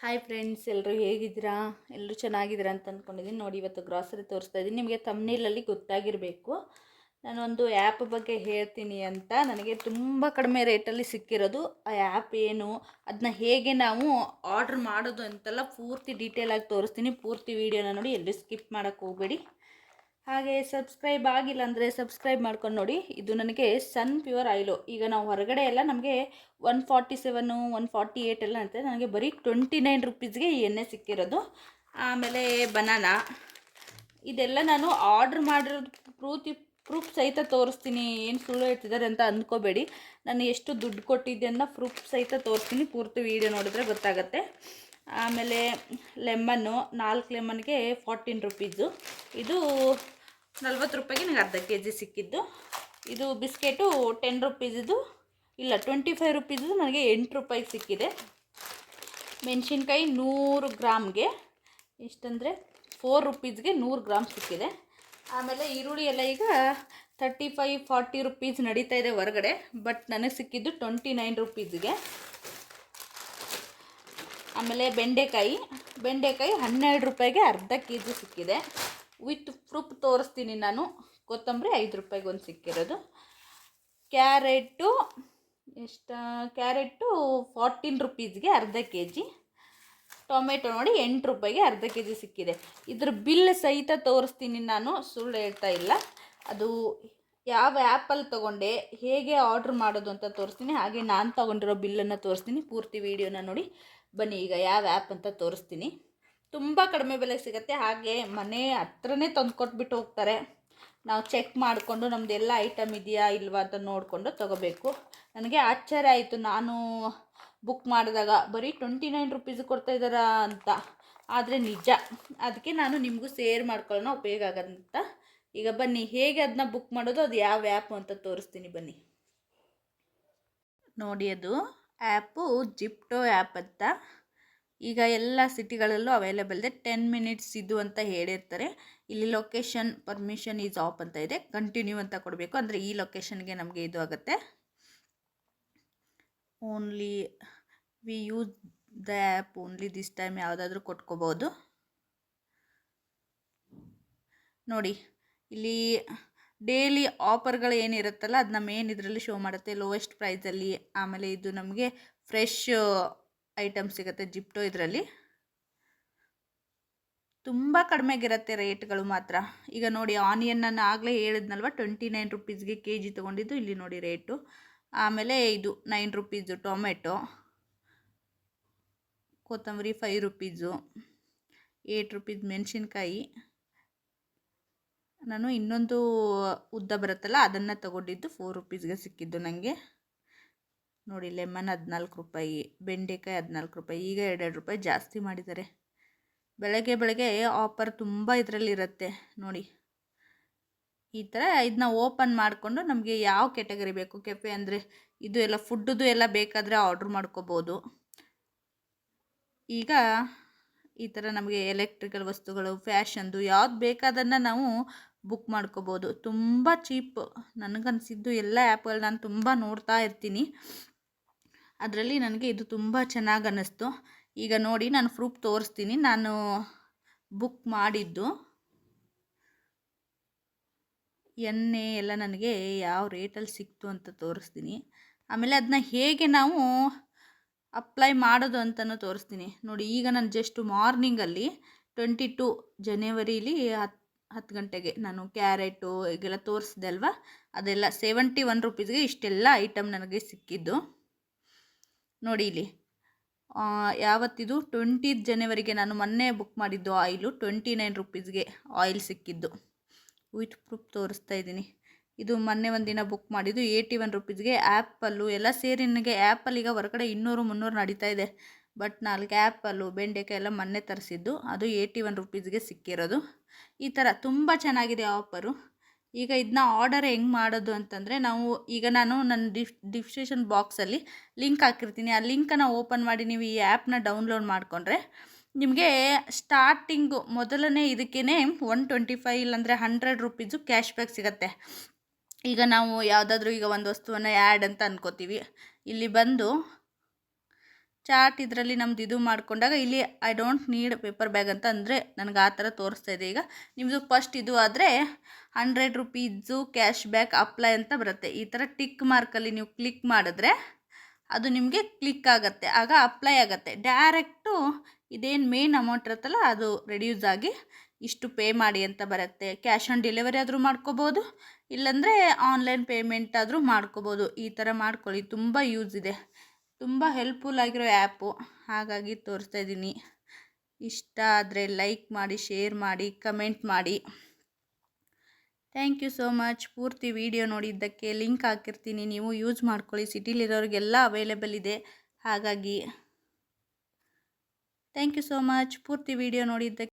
Hi friends ಎಲ್ಲರೂ ಹೇಗಿದ್ದೀರಾ? ಎಲ್ಲರೂ ಚೆನ್ನಾಗಿದ್ದೀರಾ ಅಂತ ಅಂದ್ಕೊಂಡಿದ್ದೀನಿ ನೋಡಿ, ಇವತ್ತು ಗ್ರಾಸರಿ ತೋರಿಸ್ತಾ ಇದ್ದೀನಿ. ನಿಮಗೆ ತಮ್ನೇಲಲ್ಲಿ ಗೊತ್ತಾಗಿರಬೇಕು. ನಾನೊಂದು ಆ್ಯಪ್ ಬಗ್ಗೆ ಹೇಳ್ತೀನಿ ಅಂತ. ನನಗೆ ತುಂಬ ಕಡಿಮೆ ರೇಟಲ್ಲಿ ಸಿಕ್ಕಿರೋದು. ಆ ಆ್ಯಪ್ ಏನು ಅದನ್ನ ಹೇಗೆ ನಾವು ಆರ್ಡ್ರ್ ಮಾಡೋದು ಅಂತೆಲ್ಲ ಪೂರ್ತಿ ಡೀಟೇಲಾಗಿ ತೋರಿಸ್ತೀನಿ. ಪೂರ್ತಿ ವೀಡಿಯೋನ ನೋಡಿ ಎಲ್ಲರೂ ಸ್ಕಿಪ್ ಮಾಡೋಕ್ಕೆ ಹೋಗಬೇಡಿ. ಹಾಗೆ ಸಬ್ಸ್ಕ್ರೈಬ್ ಆಗಿಲ್ಲ ಅಂದರೆ ಸಬ್ಸ್ಕ್ರೈಬ್ ಮಾಡ್ಕೊಂಡು ನೋಡಿ. ಇದು ನನಗೆ ಸನ್ ಪ್ಯೂರ್ ಆಯಿಲು ಈಗ ನಾವು ಹೊರಗಡೆ ಎಲ್ಲ ನಮಗೆ one forty seven one forty eight ಎಲ್ಲ ಅಂತ. ನನಗೆ ಬರೀ ಟ್ವೆಂಟಿ ನೈನ್ ರುಪೀಸ್ಗೆ ಈ ಎಣ್ಣೆ ಸಿಕ್ಕಿರೋದು. ಆಮೇಲೆ ಬನಾನಾ ಇದೆಲ್ಲ ನಾನು ಆರ್ಡ್ರ್ ಮಾಡಿರೋದು ಪ್ರೂತಿ ಪ್ರೂಫ್ ಸಹಿತ ತೋರಿಸ್ತೀನಿ. ಏನು ಸುಳ್ಳು ಹೇಳ್ತಿದ್ದಾರೆ ಅಂತ ಅಂದ್ಕೋಬೇಡಿ. ನಾನು ಎಷ್ಟು ದುಡ್ಡು ಕೊಟ್ಟಿದ್ದೆ ಅಂತ ಪ್ರೂಫ್ ಸಹಿತ ತೋರಿಸ್ತೀನಿ. ಪೂರ್ತಿ ವೀಡಿಯೋ ನೋಡಿದ್ರೆ ಗೊತ್ತಾಗುತ್ತೆ. ಆಮೇಲೆ ಲೆಮನ್ನು ನಾಲ್ಕು ಲೆಮನ್ಗೆ ಫಾರ್ಟೀನ್ ರುಪೀಸು ಇದು ನಲ್ವತ್ತು ರೂಪಾಯಿಗೆ ನನಗೆ ಅರ್ಧ ಕೆ ಜಿ ಸಿಕ್ಕಿದ್ದು. ಇದು ಬಿಸ್ಕೆಟು ಟೆನ್ ರುಪೀಸಿದು ಇಲ್ಲ ಟ್ವೆಂಟಿ ಫೈವ್ ರುಪೀಸಿದು ನನಗೆ ಎಂಟು ರೂಪಾಯಿಗೆ ಸಿಕ್ಕಿದೆ. ಮೆಣಸಿನ್ಕಾಯಿ ನೂರು ಗ್ರಾಮ್ಗೆ ಇಷ್ಟಂದರೆ ಫೋರ್ ರುಪೀಸ್ಗೆ ನೂರು ಗ್ರಾಮ್ ಸಿಕ್ಕಿದೆ. ಆಮೇಲೆ ಈರುಳ್ಳಿ ಎಲ್ಲ ಈಗ ತರ್ಟಿ ಫೈವ್ ಫಾರ್ಟಿ ರುಪೀಸ್ ನಡೀತಾ ಇದೆ ಹೊರಗಡೆ ಬಟ್ ನನಗೆ ಸಿಕ್ಕಿದ್ದು ಟ್ವೆಂಟಿ ನೈನ್ ರುಪೀಸ್ಗೆ ಆಮೇಲೆ ಬೆಂಡೆಕಾಯಿ ಬೆಂಡೆಕಾಯಿ ಹನ್ನೆರಡು ರೂಪಾಯಿಗೆ ಅರ್ಧ ಕೆ ಜಿ ಸಿಕ್ಕಿದೆ. ವಿತ್ ಪ್ರೂಫ್ ತೋರಿಸ್ತೀನಿ ನಾನು. ಕೊತ್ತಂಬರಿ ಐದು ರೂಪಾಯಿಗೆ ಒಂದು ಸಿಕ್ಕಿರೋದು. ಕ್ಯಾರೆಟು ಎಷ್ಟು ಕ್ಯಾರೆಟು ಫಾರ್ಟೀನ್ ರುಪೀಸ್ಗೆ ಅರ್ಧ ಕೆ ಜಿ ಟೊಮೆಟೊ ನೋಡಿ ಎಂಟು ರೂಪಾಯಿಗೆ ಅರ್ಧ ಕೆ ಜಿ ಸಿಕ್ಕಿದೆ. ಇದ್ರ ಬಿಲ್ ಸಹಿತ ತೋರಿಸ್ತೀನಿ ನಾನು, ಸುಳ್ಳು ಹೇಳ್ತಾ ಇಲ್ಲ. ಅದು ಯಾವ ಆ್ಯಪಲ್ಲಿ ತೊಗೊಂಡೆ, ಹೇಗೆ ಆರ್ಡ್ರ್ ಮಾಡೋದು ಅಂತ ತೋರಿಸ್ತೀನಿ. ಹಾಗೆ ನಾನು ತೊಗೊಂಡಿರೋ ಬಿಲ್ಲನ್ನು ತೋರಿಸ್ತೀನಿ. ಪೂರ್ತಿ ವೀಡಿಯೋನ ನೋಡಿ ಬನ್ನಿ. ಈಗ ಯಾವ ಆ್ಯಪ್ ಅಂತ ತೋರಿಸ್ತೀನಿ. ತುಂಬ ಕಡಿಮೆ ಬೆಲೆ ಸಿಗುತ್ತೆ. ಹಾಗೆ ಮನೆ ಹತ್ರನೇ ತಂದು ಕೊಟ್ಬಿಟ್ಟು ಹೋಗ್ತಾರೆ. ನಾವು ಚೆಕ್ ಮಾಡಿಕೊಂಡು ನಮ್ಮದು ಎಲ್ಲ ಐಟಮ್ ಇದೆಯಾ ಇಲ್ವಾ ಅಂತ ನೋಡಿಕೊಂಡು ತೊಗೋಬೇಕು. ನನಗೆ ಆಶ್ಚರ್ಯ ಆಯಿತು. ನಾನು ಬುಕ್ ಮಾಡಿದಾಗ ಬರೀ ಟ್ವೆಂಟಿ ನೈನ್ ರುಪೀಸ್ ಕೊಡ್ತಾ ಇದ್ದಾರಾ ಅಂತ. ಆದರೆ ನಿಜ. ಅದಕ್ಕೆ ನಾನು ನಿಮಗೂ ಸೇರ್ ಮಾಡ್ಕೊಳ್ಳೋಣ, ಉಪಯೋಗ ಆಗಂತ. ಈಗ ಬನ್ನಿ, ಹೇಗೆ ಅದನ್ನ ಬುಕ್ ಮಾಡೋದು, ಅದು ಯಾವ ಆ್ಯಪು ಅಂತ ತೋರಿಸ್ತೀನಿ ಬನ್ನಿ. ನೋಡಿ ಅದು. ಆ್ಯಪು ಜಿಪ್ಟೋ ಆ್ಯಪ್ ಅಂತ. ಈಗ ಎಲ್ಲ ಸಿಟಿಗಳಲ್ಲೂ ಅವೈಲೇಬಲ್ ಇದೆ. ಟೆನ್ ಮಿನಿಟ್ಸ್ ಇದು ಅಂತ ಹೇಳಿರ್ತಾರೆ. ಇಲ್ಲಿ ಲೊಕೇಶನ್ ಪರ್ಮಿಷನ್ ಈಸ್ ಆಫ್ ಅಂತ ಇದೆ. ಕಂಟಿನ್ಯೂ ಅಂತ ಕೊಡಬೇಕು. ಅಂದರೆ ಈ ಲೊಕೇಶನ್ಗೆ ನಮಗೆ ಇದು ಆಗುತ್ತೆ. Only we use the app only this time ಯಾವುದಾದ್ರೂ ಕೊಟ್ಕೋಬೋದು. ನೋಡಿ, ಇಲ್ಲಿ ಡೈಲಿ ಆಫರ್ಗಳು ಏನಿರುತ್ತಲ್ಲ ಅದನ್ನ ಮೇನ್ ಇದರಲ್ಲಿ ಶೋ ಮಾಡುತ್ತೆ. ಲೋವೆಸ್ಟ್ ಪ್ರೈಸಲ್ಲಿ ಆಮೇಲೆ ಇದು ನಮಗೆ ಫ್ರೆಶ್ ಐಟಮ್ ಸಿಗುತ್ತೆ ಜಿಪ್ಟೋ ಇದರಲ್ಲಿ. ತುಂಬ ಕಡಿಮೆಗಿರುತ್ತೆ ರೇಟ್ಗಳು ಮಾತ್ರ. ಈಗ ನೋಡಿ ಆನಿಯನ್ ನಾನು ಆಗಲೇ ಹೇಳಿದ್ನಲ್ವ, ಟ್ವೆಂಟಿ ನೈನ್ ರುಪೀಸ್ಗೆ ಕೆ ಜಿ ತೊಗೊಂಡಿದ್ದು, ಇಲ್ಲಿ ನೋಡಿ ರೇಟು. ಆಮೇಲೆ ಇದು ನೈನ್ ರುಪೀಸು ಟೊಮೆಟೊ, ಕೊತ್ತಂಬರಿ ಫೈವ್ ರುಪೀಸು, ಏಟ್ ರುಪೀಸ್ ಮೆಣಸಿನ್ಕಾಯಿ. ನಾನು ಇನ್ನೊಂದು ಉದ್ದ ಬರುತ್ತಲ್ಲ, ಅದನ್ನು ತಗೊಂಡಿದ್ದು ಫೋರ್ ರುಪೀಸ್ಗೆ ಸಿಕ್ಕಿದ್ದು ನನಗೆ ನೋಡಿ, ಲೆಮನ್ ಹದಿನಾಲ್ಕು ರೂಪಾಯಿ, ಬೆಂಡೆಕಾಯಿ ಹದಿನಾಲ್ಕು ರೂಪಾಯಿ, ಈಗ ಎರಡೆರಡು ರೂಪಾಯಿ ಜಾಸ್ತಿ ಮಾಡಿದ್ದಾರೆ. ಬೆಳಗ್ಗೆ ಬೆಳಗ್ಗೆ ಆಫರ್ ತುಂಬ ಇದರಲ್ಲಿ ಇರುತ್ತೆ ನೋಡಿ, ಈ ಥರ ಇದನ್ನ ಓಪನ್ ಮಾಡಿಕೊಂಡು ನಮಗೆ ಯಾವ ಕೆಟಗರಿ ಬೇಕು? ಕೆಫೆ ಅಂದರೆ ಇದು ಎಲ್ಲ ಫುಡ್ಡುದು ಎಲ್ಲ ಬೇಕಾದರೆ ಆರ್ಡ್ರ್ ಮಾಡ್ಕೋಬೋದು. ಈಗ ಈ ಥರ ನಮಗೆ ಎಲೆಕ್ಟ್ರಿಕಲ್ ವಸ್ತುಗಳು, ಫ್ಯಾಷನ್ದು ಯಾವ್ದು ಬೇಕಾದನ್ನು ನಾವು ಬುಕ್ ಮಾಡ್ಕೋಬೋದು. ತುಂಬ ಚೀಪ್ ನನಗನ್ಸಿದ್ದು ಎಲ್ಲ ಆ್ಯಪ್ಗಳು ನಾನು ತುಂಬ ನೋಡ್ತಾ ಇರ್ತೀನಿ. ಅದರಲ್ಲಿ ನನಗೆ ಇದು ತುಂಬ ಚೆನ್ನಾಗಿ ಅನ್ನಿಸ್ತು. ಈಗ ನೋಡಿ ನಾನು ಪ್ರೂಫ್ ತೋರಿಸ್ತೀನಿ. ನಾನು ಬುಕ್ ಮಾಡಿದ್ದು. ಎಣ್ಣೆ ಎಲ್ಲ ನನಗೆ ಯಾವ ರೇಟಲ್ಲಿ ಸಿಕ್ತು ಅಂತ ತೋರಿಸ್ತೀನಿ. ಆಮೇಲೆ ಅದನ್ನ ಹೇಗೆ ನಾವು ಅಪ್ಲೈ ಮಾಡೋದು ಅಂತಲೂ ತೋರಿಸ್ತೀನಿ. ನೋಡಿ, ಈಗ ನಾನು ಜಸ್ಟ್ ಮಾರ್ನಿಂಗಲ್ಲಿ ಟ್ವೆಂಟಿ ಟು ಜನವರಿಲಿ ಹತ್ತು ಹತ್ತು ಗಂಟೆಗೆ ನಾನು ಕ್ಯಾರೆಟು ಈಗೆಲ್ಲ ತೋರಿಸಿದೆ ಅಲ್ವಾ? ಅದೆಲ್ಲ ಸೆವೆಂಟಿ ಒನ್ ರುಪೀಸ್ಗೆ ಇಷ್ಟೆಲ್ಲ ಐಟಮ್ ನನಗೆ ಸಿಕ್ಕಿದ್ದು. ನೋಡಿ ಇಲ್ಲಿ. ಯಾವತ್ತಿದು? ಟ್ವೆಂಟಿ ಜನವರಿಗೆ ನಾನು ಮೊನ್ನೆ ಬುಕ್ ಮಾಡಿದ್ದು ಆಯಿಲು ಟ್ವೆಂಟಿ ನೈನ್ ರುಪೀಸ್ಗೆ ಆಯಿಲ್ ಸಿಕ್ಕಿದ್ದು. ವಿತ್ ಪ್ರೂಫ್ ತೋರಿಸ್ತಾ ಇದ್ದೀನಿ. ಇದು ಮೊನ್ನೆ ಒಂದಿನ ಬುಕ್ ಮಾಡಿದ್ದು ಏಯ್ಟಿ ಒನ್ ರುಪೀಸ್ಗೆ ಆ್ಯಪಲ್ಲು ಎಲ್ಲ ಸೇರಿ ನನಗೆ ಈಗ ಹೊರಗಡೆ ಇನ್ನೂರು, ಮುನ್ನೂರು ನಡೀತಾ ಇದೆ. ಬಟ್ ನಾಲ್ಕು ಆ್ಯಪಲ್ಲು ಬೆಂಡೆಕಾಯಿ ಎಲ್ಲ ಮೊನ್ನೆ ತರಿಸಿದ್ದು. ಅದು ಏಯ್ಟಿ ಒನ್ ರುಪೀಸ್ಗೆ ಸಿಕ್ಕಿರೋದು. ಈ ಥರ ತುಂಬ ಚೆನ್ನಾಗಿದೆ ಆಫರು ಈಗ ಇದನ್ನ ಆರ್ಡರ್ ಹೆಂಗೆ ಮಾಡೋದು ಅಂತಂದರೆ ನಾವು ಈಗ ನಾನು ನನ್ನ ಡಿಫ್ ಡಿಸ್ಕ್ರಿಪ್ಷನ್ ಬಾಕ್ಸಲ್ಲಿ ಲಿಂಕ್ ಹಾಕಿರ್ತೀನಿ. ಆ ಲಿಂಕನ್ನು ಓಪನ್ ಮಾಡಿ ನೀವು ಈ ಆ್ಯಪ್ನ ಡೌನ್ಲೋಡ್ ಮಾಡಿಕೊಂಡ್ರೆ ನಿಮಗೆ ಸ್ಟಾರ್ಟಿಂಗು ಮೊದಲನೇ ಇದಕ್ಕೇ ಒನ್ ಟ್ವೆಂಟಿ ಫೈವ್ ಇಲ್ಲಾಂದರೆ ಹಂಡ್ರೆಡ್ ರುಪೀಸು ಕ್ಯಾಶ್ ಬ್ಯಾಕ್ ಸಿಗುತ್ತೆ. ಈಗ ನಾವು ಯಾವುದಾದ್ರೂ ಈಗ ಒಂದು ವಸ್ತುವನ್ನು ಆ್ಯಡ್ ಅಂತ ಅಂದ್ಕೋತೀವಿ ಇಲ್ಲಿ ಬಂದು ಚಾರ್ಟ್ ಇದರಲ್ಲಿ ನಮ್ದು ಇದು ಮಾಡ್ಕೊಂಡಾಗ ಇಲ್ಲಿ I don't need paper bag ಅಂತ ಅಂದರೆ ನನಗೆ ಆ ಥರ ತೋರಿಸ್ತಾ ಇದೆ. ಈಗ ನಿಮ್ಮದು ಫಸ್ಟ್ ಇದು ಆದರೆ hundred rupees cash back apply ಅಂತ ಬರುತ್ತೆ. ಈ ಥರ ಟಿಕ್ ಮಾರ್ಕಲ್ಲಿ ನೀವು ಕ್ಲಿಕ್ ಮಾಡಿದ್ರೆ ಅದು ನಿಮಗೆ ಕ್ಲಿಕ್ ಆಗುತ್ತೆ. ಆಗ ಅಪ್ಲೈ ಆಗುತ್ತೆ. ಡೈರೆಕ್ಟು ಇದೇನು ಮೇನ್ ಅಮೌಂಟ್ ಇರುತ್ತಲ್ಲ ಅದು ರೆಡ್ಯೂಸ್ ಆಗಿ ಇಷ್ಟು ಪೇ ಮಾಡಿ ಅಂತ ಬರುತ್ತೆ. ಕ್ಯಾಶ್ ಆನ್ ಡೆಲಿವರಿ ಆದರೂ ಮಾಡ್ಕೋಬೋದು, ಇಲ್ಲಾಂದರೆ ಆನ್ಲೈನ್ ಪೇಮೆಂಟ್ ಆದರೂ ಮಾಡ್ಕೋಬೋದು. ಈ ಥರ ಮಾಡ್ಕೊಳ್ಳಿ. ತುಂಬ ಯೂಸ್ ಇದೆ. ತುಂಬ ಹೆಲ್ಪ್ಫುಲ್ ಆಗಿರೋ ಆ್ಯಪು ಹಾಗಾಗಿ ತೋರಿಸ್ತಾ ಇದ್ದೀನಿ. ಇಷ್ಟ ಆದರೆ ಲೈಕ್ ಮಾಡಿ ಶೇರ್ ಮಾಡಿ ಕಮೆಂಟ್ ಮಾಡಿ. ಥ್ಯಾಂಕ್ ಯು ಸೋ ಮಚ್ ಪೂರ್ತಿ ವಿಡಿಯೋ ನೋಡಿದ್ದಕ್ಕೆ ಲಿಂಕ್ ಹಾಕಿರ್ತೀನಿ. ನೀವು ಯೂಸ್ ಮಾಡ್ಕೊಳ್ಳಿ. ಸಿಟಿಲಿರೋರಿಗೆಲ್ಲ ಅವೈಲೇಬಲ್ ಇದೆ. ಹಾಗಾಗಿ ಥ್ಯಾಂಕ್ ಯು ಸೋ ಮಚ್ ಪೂರ್ತಿ ವಿಡಿಯೋ ನೋಡಿದ್ದಕ್ಕೆ